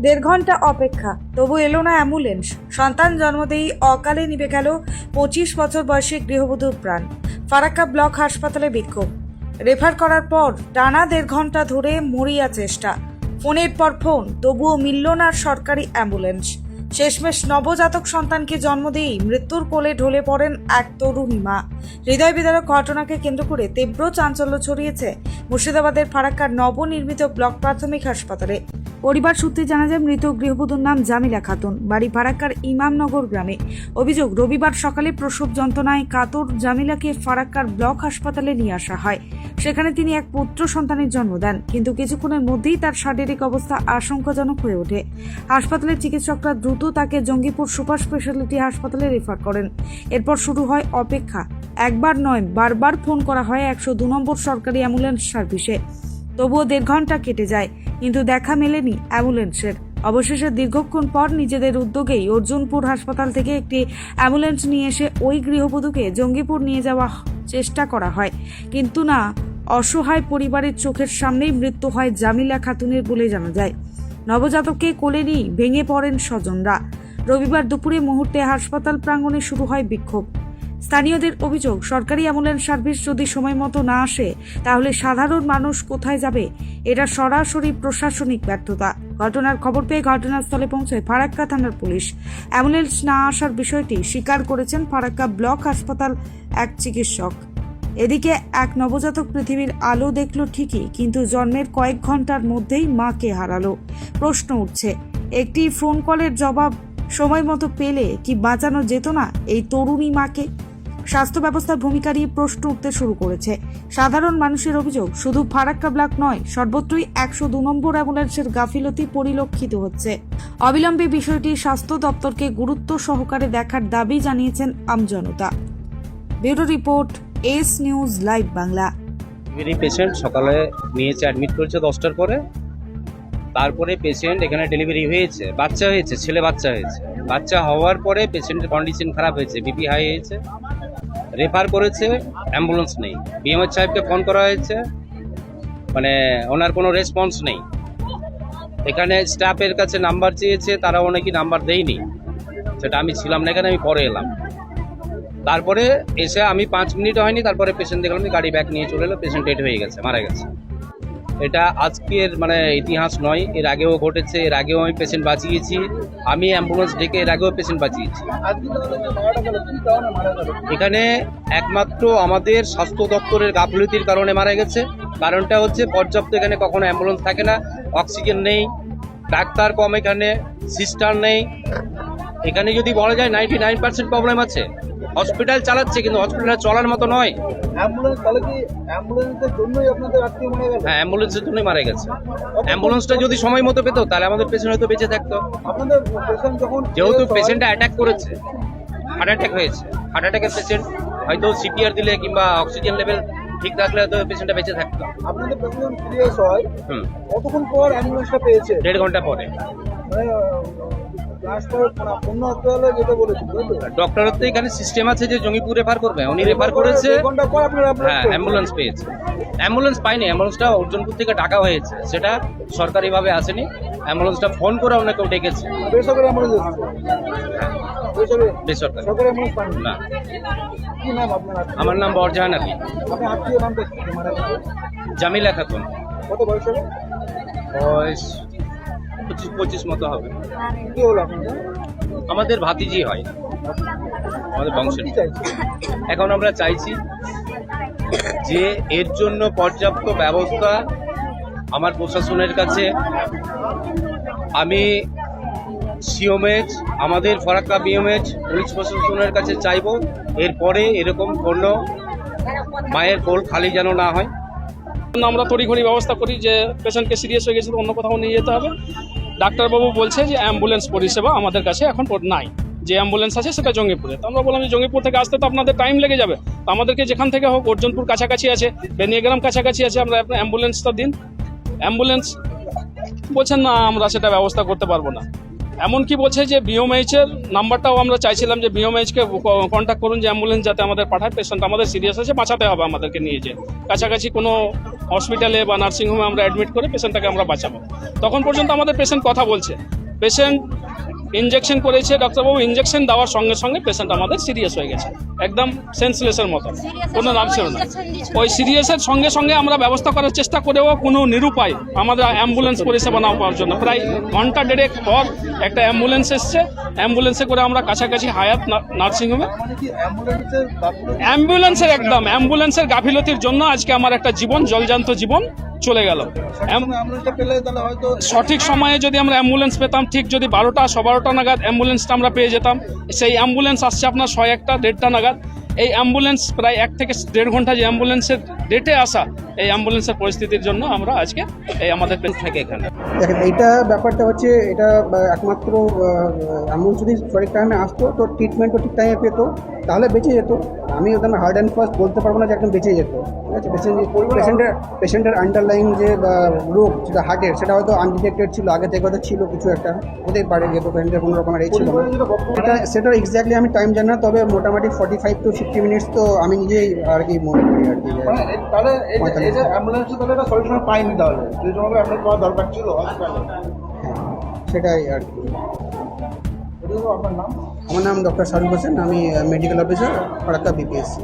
দেড় ঘণ্টা অপেক্ষা। তবু এলো না অ্যাম্বুলেন্স। সন্তান জন্মতেই অকালে নিবে গেল পঁচিশ বছর বয়সী গৃহবধূর প্রাণ। ফারাক্কা ব্লক হাসপাতালে বিক্ষোভ। রেফার করার পর টানা দেড় ঘণ্টা ধরে মরিয়া চেষ্টা। ফোনের পর ফোন, তবুও মিলল না সরকারি অ্যাম্বুলেন্স। শেষমেশ নবজাতক সন্তানকে জন্ম দিয়েই মৃত্যুর কোলে ঢলে পড়েন এক তরুণী মা। হৃদয় বিদারক ঘটনাকে কেন্দ্র করে তীব্র চাঞ্চল্য ছড়িয়েছে মুর্শিদাবাদের ফারাক্কার নবনির্মিত ব্লক প্রাথমিক হাসপাতালে। পরিবার সূত্রে জানা যায়, মৃত গৃহবধূর নাম জামিলা খাতুন। বাড়ি ফারাক্কার ইমামনগর গ্রামে। অভিযোগ, রবিবার সকালে প্রসব যন্ত্রণায় কাতর জামিলাকে ফারাক্কার ব্লক হাসপাতালে নিয়ে আসা হয়। সেখানে তিনি এক পুত্র সন্তানের জন্ম দেন, কিন্তু কিছুক্ষণের মধ্যেই তার শারীরিক অবস্থা আশঙ্কাজনক হয়ে ওঠে। হাসপাতালের চিকিৎসকরা দ্রুত তাকে জঙ্গিপুর সুপার স্পেশালিটি হাসপাতালে রেফার করেন। এরপর শুরু হয় অপেক্ষা। একবার নয়, বারবার ফোন করা হয় একশো দু নম্বর সরকারি অ্যাম্বুলেন্স সার্ভিসে। তবুও দেড় ঘণ্টা কেটে যায়, কিন্তু দেখা মেলেনি অ্যাম্বুলেন্সের। অবশেষে দীর্ঘক্ষণ পর নিজেদের উদ্যোগেই অর্জুনপুর হাসপাতাল থেকে একটি অ্যাম্বুলেন্স নিয়ে এসে ওই গৃহবধূকে জঙ্গিপুর নিয়ে যাওয়া চেষ্টা করা হয়। কিন্তু না অসহায় পরিবারের চোখের সামনেই মৃত্যু হয় জামিলা খাতুনের বলে জানা যায়। নবজাতককে কোলে নিয়ে ভেঙে পড়েন স্বজনরা। রবিবার দুপুরে মুহূর্তে হাসপাতাল প্রাঙ্গণে শুরু হয় বিক্ষোভ। স্থানীয়দের অভিযোগ, সরকারি অ্যাম্বুলেন্স সার্ভিস যদি সময় মতো না আসে, তাহলে সাধারণ মানুষ কোথায় যাবে? এটা সরাসরি প্রশাসনিক ব্যর্থতা। ঘটনার খবর পেয়ে ঘটনাস্থলে পৌঁছয় ফারাক্কা থানার পুলিশ। অ্যাম্বুলেন্স না আসার বিষয়টি স্বীকার করেছেন ফারাক্কা ব্লক হাসপাতাল এক চিকিৎসক। এদিকে এক নবজাতক পৃথিবীর আলো দেখল ঠিকই, কিন্তু জন্মের কয়েক ঘণ্টার মধ্যেই মাকে হারালো। প্রশ্ন উঠছে, একটি ফোন কলের জবাব সময় মতো পেলে কি বাঁচানো যেত না এই তরুণী মাকে? স্বাস্থ্য ব্যবস্থার ভূমিকা নিয়ে প্রশ্ন উঠতে শুরু করেছে। সাধারণ মানুষের অভিযোগ, শুধু ফারাক্কা ব্লক নয়, সর্বত্রই একশো দু নম্বর অ্যাম্বুলেন্সের গাফিলতি পরিলক্ষিত হচ্ছে। অবিলম্বে বিষয়টি স্বাস্থ্য দপ্তরকে গুরুত্ব সহকারে দেখার দাবি জানিয়েছেন আমজনতা। Bureau report S news live Bangla. Delivery patient সকালে নিয়েছে অ্যাডমিট করেছে দশটার পরে। তারপরে পেশেন্ট এখানে ডেলিভারি হয়েছে। বাচ্চা হয়েছে, ছেলে বাচ্চা হয়েছে। বাচ্চা হওয়ার পরে পেশেন্টের কন্ডিশন খারাপ হয়েছে বিপি হাই হয়েছে। রেফার করেছে অ্যাম্বুলেন্স নেই। বিএমএচ সাহেবকে ফোন করা হয়েছে। মানে ওনার কোনো রেসপন্স নেই। এখানে স্টাফের কাছে নাম্বার চেয়েছে তারা অনেকই নাম্বার দেয়নি। সেটা আমি ছিলাম না এখানে, আমি পরে এলাম। তারপরে এসে আমি পাঁচ মিনিট হয়নি, তারপরে পেশেন্ট দেখলাম গাড়ি ব্যাগ নিয়ে চলে এলো পেশেন্ট ডেড হয়ে গেছে, মারা গেছে। এটা আজকের মানে ইতিহাস নয়, এর আগেও ঘটেছে, এর আগেও আমি পেশেন্ট বাঁচিয়েছি, আমি অ্যাম্বুলেন্স ডেকে এর আগেও পেশেন্ট বাঁচিয়েছি। এখানে একমাত্র আমাদের স্বাস্থ্য দপ্তরের গাফলতির কারণে মারা গেছে, কারণটা হচ্ছে পর্যাপ্ত এখানে কখনো অ্যাম্বুলেন্স থাকে না অক্সিজেন নেই, ডাক্তার কম এখানে সিস্টার নেই। এখানে যদি বলা যায় নাইনটি নাইন পার্সেন্ট প্রবলেম আছে। হসপিটাল চালাচ্ছে কিন্তু হসপিটাল চলার মতো নয়। অ্যাম্বুলেন্স অ্যাম্বুলেন্সের জন্যই মারা গেছে? হ্যাঁ অ্যাম্বুলেন্সের জন্যই মারা গেছে। অ্যাম্বুলেন্সটা যদি সময় মতো পেতো তাহলে আমাদের পেশেন্ট হয়তো বেঁচে থাকতো। যেহেতু পেশেন্টটা অ্যাটাক করেছে হার্ট অ্যাটাক হয়েছে। হার্ট অ্যাটাকের পেশেন্ট হয়তো সিপিআর দিলে কিংবা অক্সিজেন লেভেল ঠিক রাখলে হয়তো পেশেন্টটা বেঁচে থাকতো। আপনাদের হয়। হুম। কতক্ষণ পর অ্যাম্বুলেন্সটা পেয়েছে? দেড় ঘণ্টা পরে। ডক্টরের এখানে সিস্টেম আছে যে করবে। উনি রেফার করেছে। অ্যাম্বুলেন্স পেয়েছে। অ্যাম্বুলেন্স পাইনি অ্যাম্বুলেন্সটা থেকে হয়েছে। সেটা সরকারিভাবে আসেনি। অ্যাম্বুলেন্সটা ফোন করে ডেকেছে? আমার নাম বরজাহান আলী। আপনার আত্মীয় নামটা কি মারা গেছে জামিলা খাতুন পঁচিশ পঁচিশ মতো হবে। কি হলো আমাদের ভাতিজি হয়। আমাদের বংশ এখন আমরা চাইছি যে এর জন্য পর্যাপ্ত ব্যবস্থা আমার প্রশাসনের কাছে। আমি সিওমেজ আমাদের ফরাক্কা বিওমেজ পুলিশ প্রশাসনের কাছে চাইব। এরপরে এরকম কোনো মায়ের কোল খালি যেন না হয়। আমরা তড়িঘড়ি ব্যবস্থা করি যে পেশেন্টকে সিরিয়াস হয়ে গেছে অন্য কোথাও নিয়ে যেতে হবে। ডাক্তারবাবু বলছে যে অ্যাম্বুলেন্স পরিষেবা আমাদের কাছে এখন নাই। যে অ্যাম্বুলেন্স আছে সেটা জঙ্গিপুরে। তো আমরা বললাম যে জঙ্গিপুর থেকে আসতে তো আপনাদের টাইম লেগে যাবে। তো আমাদেরকে যেখান থেকে হোক, অর্জুনপুর কাছাকাছি আছে, বেনিয়াগ্রাম কাছাকাছি আছে, আমরা আপনার অ্যাম্বুলেন্সটা দিন। অ্যাম্বুলেন্স বলছেন, না, আমরা সেটা ব্যবস্থা করতে পারব না। এমনকি বলছে যে বিওমএইচ এর নাম্বারটাও আমরা চাইছিলাম যে বিওমএইচ কে কন্ট্যাক্ট করুন যে অ্যাম্বুলেন্স যাতে আমাদের পাঠায়। পেশেন্ট আমাদের সিরিয়াস আছে, বাঁচাতে হবে আমাদেরকে নিয়ে যে কাছাকাছি কোনো হসপিটালে বা নার্সিংহোমে আমরা অ্যাডমিট করে পেশেন্টটাকে আমরা বাঁচাবো। তখন পর্যন্ত আমাদের পেশেন্ট কথা বলছে। পেশেন্ট ইনজেকশন করেছে, ডাক্তারবাবু ইঞ্জেকশন দেওয়ার সঙ্গে সঙ্গে পেশেন্ট আমাদের সিরিয়াস হয়ে গেছে। একদম সেন্সলেসের মতো। কোনো নাম ছিল না। ওই সিরিয়াসের সঙ্গে সঙ্গে আমরা ব্যবস্থা করার চেষ্টা করেও কোনো নিরুপায় আমাদের অ্যাম্বুলেন্স পরিষেবা না পাওয়ার জন্য। প্রায় ঘণ্টা দেড়েক পর একটা অ্যাম্বুলেন্স এসছে। অ্যাম্বুলেন্সে করে আমরা কাছাকাছি হায়াত নার্সিংহোমে। অ্যাম্বুলেন্সের একদম অ্যাম্বুলেন্সের গাফিলতির জন্য আজকে আমার একটা জীবন জলজান্ত জীবন চলে গেল। সঠিক সময়ে যদি আমরা অ্যাম্বুলেন্স পেতাম ঠিক যদি বারোটা সো বারোটা নাগাদ অ্যাম্বুলেন্সটা আমরা পেয়ে যেতাম। সেই অ্যাম্বুলেন্স আসছে আপনার ছয় একটা দেড়টা নাগাদ। এই অ্যাম্বুলেন্স প্রায় এক থেকে দেড় ঘণ্টা যে অ্যাম্বুলেন্সের ডেটে আসা এই অ্যাম্বুলেন্সের পরিস্থিতির জন্য আমরা আজকে এই আমাদের থাকে এখানে। দেখেন এইটা ব্যাপারটা হচ্ছে এটা একমাত্র এমন যদি সঠিক টাইমে আসতো তো ট্রিটমেন্টও ঠিক টাইমে পেতো তাহলে বেঁচে যেত। আমি ওখানে হার্ড অ্যান্ড ফার্স্ট বলতে পারব না যে একদম বেঁচে যেত। ঠিক আছে? পেশেন্ট পেশেন্টের পেশেন্টের আন্ডারলাইন যে বা, রোগ যেটা হার্টের সেটা হয়তো আনডিটেক্টেড ছিল আগে থেকে হয়তো ছিল কিছু একটা। হতেই পারে যেহেতু পেশেন্টের কোনো রকমের এই ছিল এটা সেটা এক্স্যাক্টলি আমি টাইম জানি না তবে মোটামুটি forty five to fifty minutes তো আমি নিজেই আর কি মনে করি আর কি মানে তাহলে এই যে- অ্যাম্বুলেন্স তাহলে এটা সলিউশন পাইনি তাহলে। যদি তোমাকে অ্যাম্বুলেন্স পাওয়ার দরকার ছিল হসপিটালে হ্যাঁ সেটাই আর কি। আপনার নাম? আমার নাম ডক্টর শাহরুখ হোসেন। আমি মেডিকেল অফিসার ফারাক্কা বিপিএসসি